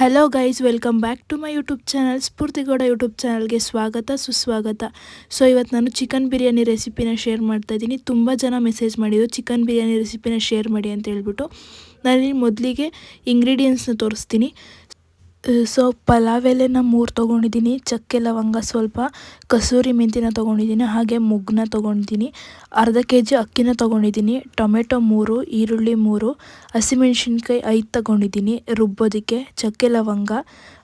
Hello guys welcome back to my YouTube channel Spoorthi Gowda YouTube ಚಾನಲ್ಗೆ ಸ್ವಾಗತ, ಸುಸ್ವಾಗತ. So ಇವತ್ತು ನಾನು ಚಿಕನ್ ಬಿರಿಯಾನಿ ರೆಸಿಪಿನ ಶೇರ್ ಮಾಡ್ತಾ ಇದ್ದೀನಿ. ತುಂಬ ಜನ ಮೆಸೇಜ್ ಮಾಡಿದ್ರು ಚಿಕನ್ ಬಿರಿಯಾನಿ ರೆಸಿಪಿನ ಶೇರ್ ಮಾಡಿ ಅಂತ ಹೇಳ್ಬಿಟ್ಟು. ನಾನು ಮೊದಲಿಗೆ ಇಂಗ್ರೀಡಿಯೆಂಟ್ಸ್ನ ತೋರಿಸ್ತೀನಿ. ಸೊ ಪಲಾವ್ ಎಲೆನ ಮೂರು ತೊಗೊಂಡಿದ್ದೀನಿ, ಚಕ್ಕೆ ಲವಂಗ ಸ್ವಲ್ಪ, ಕಸೂರಿ ಮೆಂತಿನ ತೊಗೊಂಡಿದ್ದೀನಿ, ಹಾಗೆ ಮೊಗ್ಗನ್ನ ತೊಗೊಂಡಿದ್ದೀನಿ, ಅರ್ಧ ಕೆ ಜಿ ಅಕ್ಕಿನ ತೊಗೊಂಡಿದ್ದೀನಿ, ಟೊಮೆಟೊ ಮೂರು, ಈರುಳ್ಳಿ ಮೂರು, ಹಸಿಮೆಣ್ಸಿನ್ಕಾಯಿ ಐದು ತೊಗೊಂಡಿದ್ದೀನಿ, ರುಬ್ಬೋದಕ್ಕೆ ಚಕ್ಕೆ ಲವಂಗ,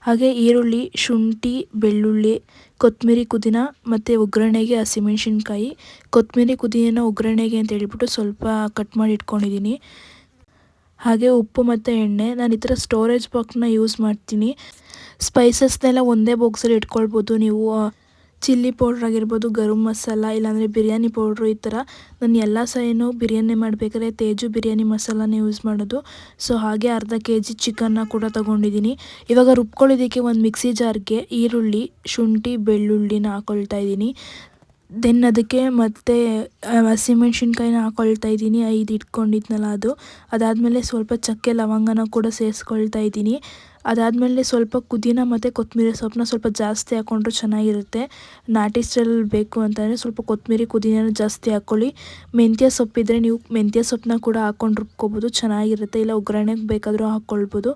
ಹಾಗೆ ಈರುಳ್ಳಿ, ಶುಂಠಿ, ಬೆಳ್ಳುಳ್ಳಿ ಕೊತ್ತಂಬರಿ ಪುದೀನ, ಮತ್ತು ಒಗ್ಗರಣೆಗೆ ಹಸಿಮೆಣ್ಸಿನ್ಕಾಯಿ ಕೊತ್ತಂಬರಿ ಕುದಿನ ಒಗ್ಗರಣೆಗೆ ಅಂತ ಹೇಳಿಬಿಟ್ಟು ಸ್ವಲ್ಪ ಕಟ್ ಮಾಡಿ ಇಟ್ಕೊಂಡಿದ್ದೀನಿ. ಹಾಗೆ ಉಪ್ಪು ಮತ್ತು ಎಣ್ಣೆ. ನಾನು ಈ ಥರ ಸ್ಟೋರೇಜ್ ಬಾಕ್ಸ್ನ ಯೂಸ್ ಮಾಡ್ತೀನಿ. ಸ್ಪೈಸಸ್ನೆಲ್ಲ ಒಂದೇ ಬಾಕ್ಸಲ್ಲಿ ಇಟ್ಕೊಳ್ಬೋದು. ನೀವು ಚಿಲ್ಲಿ ಪೌಡ್ರ್ ಆಗಿರ್ಬೋದು, ಗರಂ ಮಸಾಲ, ಇಲ್ಲಾಂದರೆ ಬಿರಿಯಾನಿ ಪೌಡ್ರು ಈ ಥರ. ನಾನು ಎಲ್ಲ ಸೈನು ಬಿರಿಯಾನಿ ಮಾಡಬೇಕಾದ್ರೆ ತೇಜು ಬಿರಿಯಾನಿ ಮಸಾಲಾನ ಯೂಸ್ ಮಾಡೋದು. ಸೊ ಹಾಗೆ ಅರ್ಧ ಕೆ ಜಿ ಚಿಕನ್ನ ಕೂಡ ತೊಗೊಂಡಿದ್ದೀನಿ. ಇವಾಗ ರುಬ್ಕೊಳ್ಳೋದಕ್ಕೆ ಒಂದು ಮಿಕ್ಸಿ ಜಾರ್ಗೆ ಈರುಳ್ಳಿ, ಶುಂಠಿ, ಬೆಳ್ಳುಳ್ಳಿನ ಹಾಕ್ಕೊಳ್ತಾ ಇದ್ದೀನಿ. ದೆನ್ ಅದಕ್ಕೆ ಮತ್ತೆ ಹಸಿಮೆಣ್ಸಿನ್ಕಾಯಿನ ಹಾಕೊಳ್ತಾ ಇದ್ದೀನಿ. ಐದು ಇಟ್ಕೊಂಡಿದ್ನಲ್ಲ ಅದು. ಅದಾದಮೇಲೆ ಸ್ವಲ್ಪ ಚಕ್ಕೆ ಲವಂಗನ ಕೂಡ ಸೇರಿಸ್ಕೊಳ್ತಾ ಇದ್ದೀನಿ. ಅದಾದಮೇಲೆ ಸ್ವಲ್ಪ ಪುದೀನ ಮತ್ತು ಕೊತ್ತಂಬರಿ ಸೊಪ್ಪನ್ನ ಸ್ವಲ್ಪ ಜಾಸ್ತಿ ಹಾಕ್ಕೊಂಡ್ರೆ ಚೆನ್ನಾಗಿರುತ್ತೆ. ನಾಟಿ ಸ್ಟೈಲ್ ಬೇಕು ಅಂತಂದರೆ ಸ್ವಲ್ಪ ಕೊತ್ತಂಬರಿ ಪುದೀನ ಜಾಸ್ತಿ ಹಾಕ್ಕೊಳ್ಳಿ ಮೆಂತ್ಯ ಸೊಪ್ಪಿದ್ರೆ ನೀವು ಮೆಂತ್ಯ ಸೊಪ್ಪನ್ನ ಕೂಡ ಹಾಕ್ಕೊಂಡು ರುಬ್ಕೋಬೋದು ಚೆನ್ನಾಗಿರುತ್ತೆ. ಇಲ್ಲ ಒಗ್ಗರಣೆಗೆ ಬೇಕಾದರೂ ಹಾಕ್ಕೊಳ್ಬೋದು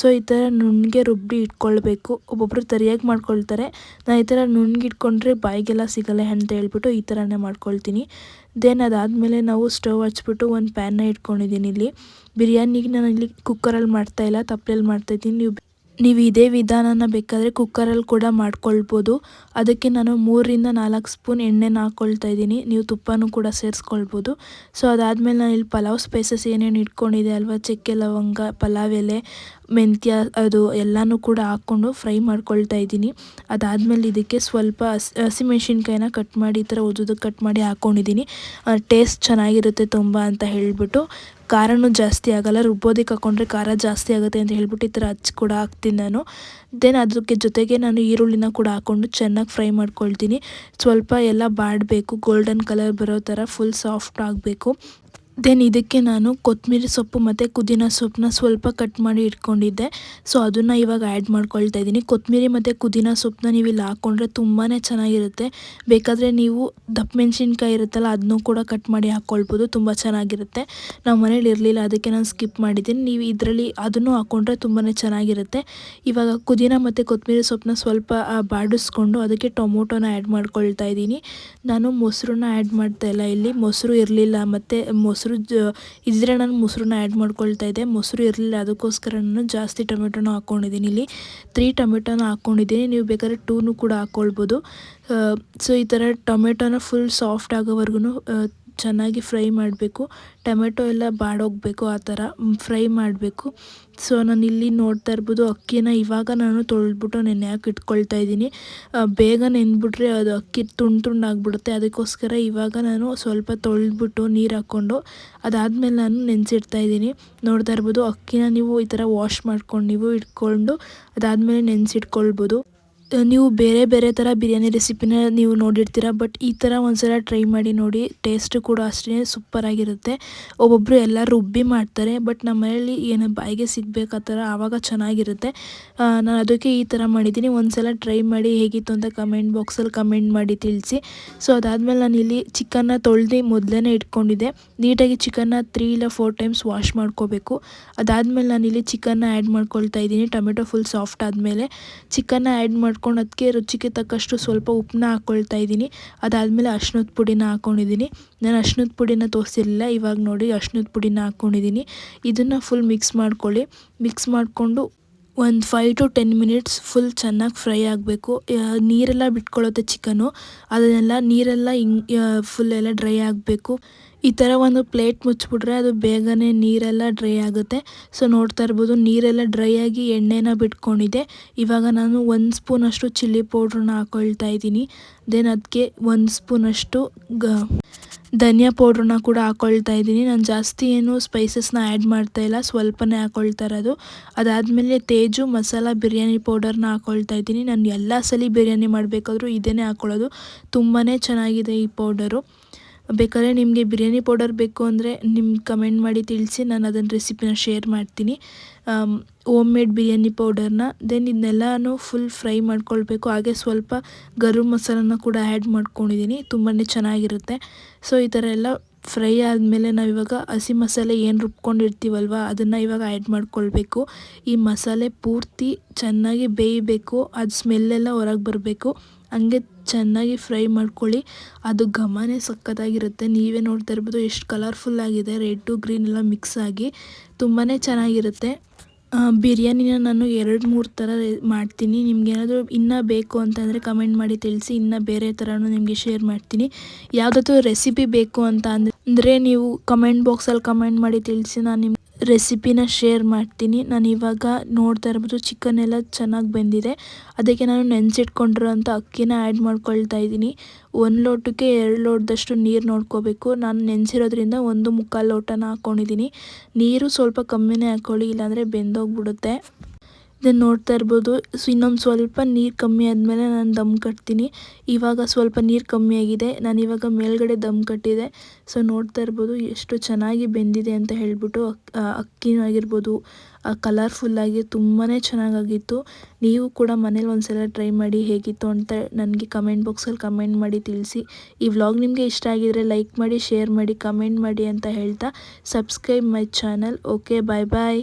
ಸೊ ಈ ಥರ ನುಣ್ಣಗೆ ರುಬ್ಬಿ ಇಟ್ಕೊಳ್ಬೇಕು. ಒಬ್ಬೊಬ್ಬರು ತರಿಯಾಗಿ ಮಾಡ್ಕೊಳ್ತಾರೆ. ನಾನು ಈ ಥರ ನುಣ್ಣಗೆ ಇಟ್ಕೊಂಡ್ರೆ ಬಾಯಿಗೆಲ್ಲ ಸಿಗಲ್ಲ ಅಂತ ಹೇಳ್ಬಿಟ್ಟು ಈ ಥರನೇ ಮಾಡ್ಕೊಳ್ತೀನಿ. ದೆನ್ ಅದಾದಮೇಲೆ ನಾವು ಸ್ಟವ್ ಹಚ್ಬಿಟ್ಟು ಒಂದು ಪ್ಯಾನ್ನ ಇಟ್ಕೊಂಡಿದ್ದೀನಿ ಇಲ್ಲಿ. ಬಿರಿಯಾನಿಗೆ ನಾನು ಇಲ್ಲಿ ಕುಕ್ಕರಲ್ಲಿ ಮಾಡ್ತಾಯಿಲ್ಲ ತಪ್ಪಲೆಯಲ್ಲಿ ಮಾಡ್ತಾಯಿದ್ದೀನಿ ನೀವು ನೀವು ಇದೇ ವಿಧಾನನ ಬೇಕಾದರೆ ಕುಕ್ಕರಲ್ಲಿ ಕೂಡ ಮಾಡ್ಕೊಳ್ಬೋದು. ಅದಕ್ಕೆ ನಾನು ಮೂರರಿಂದ ನಾಲ್ಕು ಸ್ಪೂನ್ ಎಣ್ಣೆನ ಹಾಕ್ಕೊಳ್ತಾ ಇದ್ದೀನಿ. ನೀವು ತುಪ್ಪನೂ ಕೂಡ ಸೇರಿಸ್ಕೊಳ್ಬೋದು. ಸೊ, ಅದಾದಮೇಲೆ ನಾನು ಇಲ್ಲಿ ಪಲಾವ್ ಸ್ಪೈಸಸ್ ಏನೇನು ಇಟ್ಕೊಂಡಿದೆ ಅಲ್ವಾ? ಚಕ್ಕೆ ಲವಂಗ, ಪಲಾವ್ ಎಲೆ, ಮೆಂತ್ಯ ಅದು ಎಲ್ಲನೂ ಕೂಡ ಹಾಕ್ಕೊಂಡು ಫ್ರೈ ಮಾಡ್ಕೊಳ್ತಾ ಇದ್ದೀನಿ. ಅದಾದಮೇಲೆ ಇದಕ್ಕೆ ಸ್ವಲ್ಪ ಹಸಿ ಹಸಿಮೆಣ್ಸಿನ್ಕಾಯಿನ ಕಟ್ ಮಾಡಿ, ಈ ಥರ ಉದ್ದಕ್ಕೆ ಕಟ್ ಮಾಡಿ ಹಾಕ್ಕೊಂಡಿದ್ದೀನಿ ಟೇಸ್ಟ್ ಚೆನ್ನಾಗಿರುತ್ತೆ ತುಂಬ ಅಂತ ಹೇಳಿಬಿಟ್ಟು. ಖಾರನೂ ಜಾಸ್ತಿ ಆಗಲ್ಲ ರುಬ್ಬೋದಕ್ಕೆ ಹಾಕೊಂಡ್ರೆ ಖಾರ ಜಾಸ್ತಿ ಆಗುತ್ತೆ ಅಂತ ಹೇಳ್ಬಿಟ್ಟು ಈ ಥರ ಹಚ್ಚಿ ಕೂಡ ಹಾಕ್ತೀನಿ ನಾನು. ದೆನ್ ಅದಕ್ಕೆ ಜೊತೆಗೆ ನಾನು ಈರುಳ್ಳಿನ ಕೂಡ ಹಾಕ್ಕೊಂಡು ಚೆನ್ನಾಗಿ ಫ್ರೈ ಮಾಡ್ಕೊಳ್ತೀನಿ. ಸ್ವಲ್ಪ ಎಲ್ಲ ಬಾಡಬೇಕು ಗೋಲ್ಡನ್ ಕಲರ್ ಬರೋ ಥರ ಫುಲ್ ಸಾಫ್ಟ್ ಆಗಬೇಕು. ದೆನ್ ಇದಕ್ಕೆ ನಾನು ಕೊತ್ತಂಬರಿ ಸೊಪ್ಪು ಮತ್ತು ಪುದೀನ ಸೊಪ್ಪನ್ನ ಸ್ವಲ್ಪ ಕಟ್ ಮಾಡಿ ಇಟ್ಕೊಂಡಿದ್ದೆ. ಸೊ ಅದನ್ನು ಇವಾಗ ಆ್ಯಡ್ ಮಾಡ್ಕೊಳ್ತಾ ಇದ್ದೀನಿ. ಕೊತ್ತಂಬರಿ ಮತ್ತು ಪುದೀನ ಸೊಪ್ಪನ್ನ ನೀವು ಇಲ್ಲಿ ಹಾಕ್ಕೊಂಡ್ರೆ ತುಂಬಾ ಚೆನ್ನಾಗಿರುತ್ತೆ. ಬೇಕಾದರೆ ನೀವು ದಪ್ಪ ಮೆಣಸಿನ್ಕಾಯಿ ಇರುತ್ತಲ್ಲ ಅದನ್ನೂ ಕೂಡ ಕಟ್ ಮಾಡಿ ಹಾಕ್ಕೊಳ್ಬೋದು ತುಂಬ ಚೆನ್ನಾಗಿರುತ್ತೆ. ನಾವು ಮನೇಲಿ ಇರಲಿಲ್ಲ, ಅದಕ್ಕೆ ನಾನು ಸ್ಕಿಪ್ ಮಾಡಿದ್ದೀನಿ. ನೀವು ಇದರಲ್ಲಿ ಅದನ್ನು ಹಾಕ್ಕೊಂಡ್ರೆ ತುಂಬಾ ಚೆನ್ನಾಗಿರುತ್ತೆ. ಇವಾಗ ಪುದೀನ ಮತ್ತು ಕೊತ್ತಂಬರಿ ಸೊಪ್ಪನ್ನ ಸ್ವಲ್ಪ ಬಾಡಿಸ್ಕೊಂಡು ಅದಕ್ಕೆ ಟೊಮೊಟೊನ ಆ್ಯಡ್ ಮಾಡ್ಕೊಳ್ತಾ ಇದ್ದೀನಿ. ನಾನು ಮೊಸರನ್ನ ಆ್ಯಡ್ ಮಾಡ್ತಾ ಇಲ್ಲ ಇಲ್ಲಿ. ಮೊಸರು ಇರಲಿಲ್ಲ, ಮತ್ತು ಮೊಸರು ಜ ಇದ್ದರೆ ನಾನು ಮೊಸರನ್ನ ಆ್ಯಡ್ ಮಾಡ್ಕೊಳ್ತಾ ಇದ್ದೆ. ಮೊಸರು ಇರಲಿಲ್ಲ, ಅದಕ್ಕೋಸ್ಕರ ನಾನು ಜಾಸ್ತಿ ಟೊಮೆಟೊನ ಹಾಕ್ಕೊಂಡಿದ್ದೀನಿ ಇಲ್ಲಿ ತ್ರೀ ಟೊಮೆಟೊನ ಹಾಕ್ಕೊಂಡಿದ್ದೀನಿ ನೀವು ಬೇಕಾದ್ರೆ ಟೂನು ಕೂಡ ಹಾಕ್ಕೊಳ್ಬೋದು ಸೊ ಈ ಥರ ಟೊಮೆಟೊನ ಫುಲ್ ಸಾಫ್ಟ್ ಆಗೋವರೆಗೂ ಚೆನ್ನಾಗಿ ಫ್ರೈ ಮಾಡಬೇಕು. ಟೊಮೆಟೊ ಎಲ್ಲ ಬಾಡೋಗಬೇಕು ಆ ಥರ ಫ್ರೈ ಮಾಡಬೇಕು. ಸೊ, ನಾನು ಇಲ್ಲಿ ನೋಡ್ತಾ ಇರ್ಬೋದು, ಅಕ್ಕಿನ ಇವಾಗ ನಾನು ತೊಳೆದ್ಬಿಟ್ಟು ನೆನೆ ಹಾಕಿ ಇಟ್ಕೊಳ್ತಾ ಇದ್ದೀನಿ. ಬೇಗ ನೆನ್ಬಿಟ್ರೆ ಅದು ಅಕ್ಕಿ ತುಂಡು ತುಂಡು ಆಗಿಬಿಡುತ್ತೆ. ಅದಕ್ಕೋಸ್ಕರ ಇವಾಗ ನಾನು ಸ್ವಲ್ಪ ತೊಳೆದ್ಬಿಟ್ಟು ನೀರು ಹಾಕ್ಕೊಂಡು ಅದಾದಮೇಲೆ ನಾನು ನೆನೆಸಿಡ್ತಾ ಇದ್ದೀನಿ. ನೋಡ್ತಾ ಇರ್ಬೋದು, ಅಕ್ಕಿನ ನೀವು ಈ ಥರ ವಾಶ್ ಮಾಡ್ಕೊಂಡು ನೀವು ಇಟ್ಕೊಂಡು ಅದಾದಮೇಲೆ ನೆನೆಸಿಟ್ಕೊಳ್ಬೋದು. ನೀವು ಬೇರೆ ಬೇರೆ ಥರ ಬಿರಿಯಾನಿ ರೆಸಿಪಿನ ನೀವು ನೋಡಿರ್ತೀರ, ಬಟ್ ಈ ಥರ ಒಂದ್ಸಲ ಟ್ರೈ ಮಾಡಿ ನೋಡಿ, ಟೇಸ್ಟ್ ಕೂಡ ಅಷ್ಟೇ ಸೂಪರಾಗಿರುತ್ತೆ. ಒಬ್ಬೊಬ್ಬರು ಎಲ್ಲ ರುಬ್ಬಿ ಮಾಡ್ತಾರೆ, ಬಟ್ ನಮ್ಮ ಮನೆಯಲ್ಲಿ ಏನು ಬಾಯಿಗೆ ಸಿಗಬೇಕು ಆ ಥರ ಆವಾಗ ಚೆನ್ನಾಗಿರುತ್ತೆ. ನಾನು ಅದಕ್ಕೆ ಈ ಥರ ಮಾಡಿದ್ದೀನಿ. ಒಂದ್ಸಲ ಟ್ರೈ ಮಾಡಿ ಹೇಗಿತ್ತು ಅಂತ ಕಮೆಂಟ್ ಬಾಕ್ಸಲ್ಲಿ ಕಮೆಂಟ್ ಮಾಡಿ ತಿಳಿಸಿ. ಸೊ, ಅದಾದಮೇಲೆ ನಾನು ಇಲ್ಲಿ ಚಿಕನ್ನ ತೊಳೆದು ಮೊದಲೇ ಇಟ್ಕೊಂಡಿದ್ದೆ. ನೀಟಾಗಿ ಚಿಕನ್ನ ತ್ರೀ ಇಲ್ಲ ಫೋರ್ ಟೈಮ್ಸ್ ವಾಶ್ ಮಾಡ್ಕೋಬೇಕು. ಅದಾದಮೇಲೆ ನಾನು ಇಲ್ಲಿ ಚಿಕನ್ನ ಆ್ಯಡ್ ಮಾಡ್ಕೊಳ್ತಾ ಇದ್ದೀನಿ. ಟೊಮೆಟೊ ಫುಲ್ ಸಾಫ್ಟ್ ಆದಮೇಲೆ ಚಿಕನ್ನ ಆ್ಯಡ್ ಮಾಡ್ಕೊಂಡು ಅದಕ್ಕೆ ರುಚಿಗೆ ತಕ್ಕಷ್ಟು ಸ್ವಲ್ಪ ಉಪ್ಪನ್ನ ಹಾಕ್ಕೊಳ್ತಾ ಇದ್ದೀನಿ. ಅದಾದಮೇಲೆ ಅಶ್ನದ ಪುಡಿನ ಹಾಕ್ಕೊಂಡಿದ್ದೀನಿ ನಾನು ಅಶ್ನದ ಪುಡಿನ ತೋರಿಸಿರಲಿಲ್ಲ. ಇವಾಗ ನೋಡಿ ಅಶ್ನದ ಪುಡಿನ ಹಾಕ್ಕೊಂಡಿದ್ದೀನಿ ಇದನ್ನು ಫುಲ್ ಮಿಕ್ಸ್ ಮಾಡ್ಕೊಳ್ಳಿ. ಮಿಕ್ಸ್ ಮಾಡಿಕೊಂಡು ಒಂದು five to ten minutes full ಚೆನ್ನಾಗಿ ಫ್ರೈ ಆಗಬೇಕು. ನೀರೆಲ್ಲ ಬಿಟ್ಕೊಳ್ಳುತ್ತೆ ಚಿಕನು. ಅದನ್ನೆಲ್ಲ ನೀರೆಲ್ಲ ಹಿಂಗೆ ಫುಲ್ ಎಲ್ಲ ಡ್ರೈ ಆಗಬೇಕು. ಈ ಥರ ಒಂದು ಪ್ಲೇಟ್ ಮುಚ್ಚಿಬಿಟ್ರೆ ಅದು ಬೇಗನೆ ನೀರೆಲ್ಲ ಡ್ರೈ ಆಗುತ್ತೆ. ಸೊ ನೋಡ್ತಾ ಇರ್ಬೋದು ನೀರೆಲ್ಲ ಡ್ರೈ ಆಗಿ ಎಣ್ಣೆನ ಬಿಟ್ಕೊಂಡಿದೆ. ಇವಾಗ ನಾನು ಒಂದು ಸ್ಪೂನಷ್ಟು ಚಿಲ್ಲಿ ಪೌಡ್ರನ್ನ ಹಾಕೊಳ್ತಾ ಇದ್ದೀನಿ. ದೆನ್ ಅದಕ್ಕೆ ಒಂದು ಸ್ಪೂನಷ್ಟು ಗ ಧನಿಯಾ ಪೌಡ್ರನ್ನ ಕೂಡ ಹಾಕ್ಕೊಳ್ತಾ ಇದ್ದೀನಿ. ನಾನು ಜಾಸ್ತಿ ಏನು ಸ್ಪೈಸಸ್ನ ಆ್ಯಡ್ ಮಾಡ್ತಾ ಇಲ್ಲ, ಸ್ವಲ್ಪನೇ ಹಾಕ್ಕೊಳ್ತಾ ಇರೋದು. ಅದಾದಮೇಲೆ ತೇಜು ಮಸಾಲ ಬಿರಿಯಾನಿ ಪೌಡರ್ನ ಹಾಕ್ಕೊಳ್ತಾ ಇದ್ದೀನಿ. ನಾನು ಎಲ್ಲ ಸಲ ಬಿರಿಯಾನಿ ಮಾಡಬೇಕಾದ್ರೂ ಇದೇ ಹಾಕ್ಕೊಳ್ಳೋದು ತುಂಬಾ ಚೆನ್ನಾಗಿದೆ ಈ ಪೌಡರು. ಬೇಕಾದ್ರೆ ನಿಮಗೆ ಬಿರಿಯಾನಿ ಪೌಡರ್ ಬೇಕು ಅಂದರೆ ನಿಮ್ಗೆ ಕಮೆಂಟ್ ಮಾಡಿ ತಿಳಿಸಿ, ನಾನು ಅದನ್ನು ರೆಸಿಪಿನ ಶೇರ್ ಮಾಡ್ತೀನಿ. ಓಮ್ ಮೇಡ್ ಬಿರಿಯಾನಿ ಪೌಡರ್ನ ದೆನ್ ಇದನ್ನೆಲ್ಲನೂ ಫುಲ್ ಫ್ರೈ ಮಾಡ್ಕೊಳ್ಬೇಕು. ಹಾಗೆ ಸ್ವಲ್ಪ ಗರಂ ಮಸಾಲನ ಕೂಡ ಆ್ಯಡ್ ಮಾಡ್ಕೊಂಡಿದ್ದೀನಿ ತುಂಬಾ ಚೆನ್ನಾಗಿರುತ್ತೆ. ಸೊ ಈ ಥರ ಎಲ್ಲ ಫ್ರೈ ಆದಮೇಲೆ ನಾವಿವಾಗ ಹಸಿ ಮಸಾಲೆ ಏನು ರುಬ್ಕೊಂಡಿರ್ತೀವಲ್ವ, ಅದನ್ನು ಇವಾಗ ಆ್ಯಡ್ ಮಾಡ್ಕೊಳ್ಬೇಕು. ಈ ಮಸಾಲೆ ಪೂರ್ತಿ ಚೆನ್ನಾಗಿ ಬೇಯಬೇಕು. ಅದು ಸ್ಮೆಲ್ಲೆಲ್ಲ ಹೊರಗೆ ಬರಬೇಕು. ಹಂಗೆ ಚೆನ್ನಾಗಿ ಫ್ರೈ ಮಾಡ್ಕೊಳ್ಳಿ. ಅದು ಘಮನೇ ಸಖತ್ತಾಗಿರುತ್ತೆ. ನೀವೇ ನೋಡ್ತಾ ಇರ್ಬೋದು ಎಷ್ಟು ಕಲರ್ಫುಲ್ ಆಗಿದೆ. ರೆಡ್ಡು ಗ್ರೀನ್ ಎಲ್ಲ ಮಿಕ್ಸ್ ಆಗಿ ತುಂಬಾ ಚೆನ್ನಾಗಿರುತ್ತೆ. ಬಿರಿಯಾನಿನ ನಾನು ಎರಡು, ಮೂರು ಥರ ಮಾಡ್ತೀನಿ. ನಿಮಗೇನಾದರೂ ಇನ್ನೂ ಬೇಕು ಅಂತಂದರೆ ಕಮೆಂಟ್ ಮಾಡಿ ತಿಳಿಸಿ. ಇನ್ನೂ ಬೇರೆ ಥರನೂ ನಿಮಗೆ ಶೇರ್ ಮಾಡ್ತೀನಿ. ಯಾವುದಾದ್ರೂ ರೆಸಿಪಿ ಬೇಕು ಅಂತ ಅಂದರೆ ನೀವು ಕಮೆಂಟ್ ಬಾಕ್ಸಲ್ಲಿ ಕಮೆಂಟ್ ಮಾಡಿ ತಿಳಿಸಿ. ನಾನು ನಿಮ್ಮ ರೆಸಿಪಿನ ಶೇರ್ ಮಾಡ್ತೀನಿ. ನಾನು ಇವಾಗ ನೋಡ್ತಾ ಇರ್ಬೋದು ಚಿಕನ್ ಎಲ್ಲ ಚೆನ್ನಾಗಿ ಬೆಂದಿದೆ. ಅದಕ್ಕೆ ನಾನು ನೆನೆಸಿಟ್ಕೊಂಡಿರೋಂಥ ಅಕ್ಕಿನ ಆ್ಯಡ್ ಮಾಡ್ಕೊಳ್ತಾ ಇದ್ದೀನಿ. ಒಂದು ಲೋಟಕ್ಕೆ ಎರಡು ಲೋಟದಷ್ಟು ನೀರು ನೋಡ್ಕೋಬೇಕು. ನಾನು ನೆನೆಸಿರೋದ್ರಿಂದ ಒಂದು ಮುಕ್ಕಾಲು ಲೋಟನ ಹಾಕ್ಕೊಂಡಿದ್ದೀನಿ ನೀರು ಸ್ವಲ್ಪ ಕಮ್ಮಿನೇ ಹಾಕ್ಕೊಳ್ಳಿ ಇಲ್ಲಾಂದರೆ ಬೆಂದೋಗ್ಬಿಡುತ್ತೆ. ಇದನ್ನು ನೋಡ್ತಾ ಇರ್ಬೋದು. ಸೊ ಇನ್ನೊಂದು ಸ್ವಲ್ಪ ನೀರು ಕಮ್ಮಿ ಆದಮೇಲೆ ನಾನು ದಮ್ ಕಟ್ತೀನಿ. ಇವಾಗ ಸ್ವಲ್ಪ ನೀರು ಕಮ್ಮಿ ಆಗಿದೆ. ನಾನು ಇವಾಗ ಮೇಲ್ಗಡೆ ದಮ್ ಕಟ್ಟಿದೆ. ಸೊ ನೋಡ್ತಾ ಇರ್ಬೋದು ಎಷ್ಟು ಚೆನ್ನಾಗಿ ಬೆಂದಿದೆ ಅಂತ ಹೇಳಿಬಿಟ್ಟು ಅಕ್- ಆ, ಅಕ್ಕಿನೂ ಆಗಿರ್ಬೋದು ಕಲರ್ಫುಲ್ಲಾಗಿ ತುಂಬಾ ಚೆನ್ನಾಗಾಗಿತ್ತು. ನೀವು ಕೂಡ ಮನೇಲಿ ಒಂದ್ಸಲ ಟ್ರೈ ಮಾಡಿ ಹೇಗಿತ್ತು ಅಂತ ನನಗೆ ಕಮೆಂಟ್ ಬಾಕ್ಸಲ್ಲಿ ಕಮೆಂಟ್ ಮಾಡಿ ತಿಳಿಸಿ. ಈ ವ್ಲಾಗ್ ನಿಮಗೆ ಇಷ್ಟ ಆಗಿದರೆ ಲೈಕ್ ಮಾಡಿ ಶೇರ್ ಮಾಡಿ ಕಮೆಂಟ್ ಮಾಡಿ ಅಂತ ಹೇಳ್ತಾ. Subscribe my channel. Okay bye bye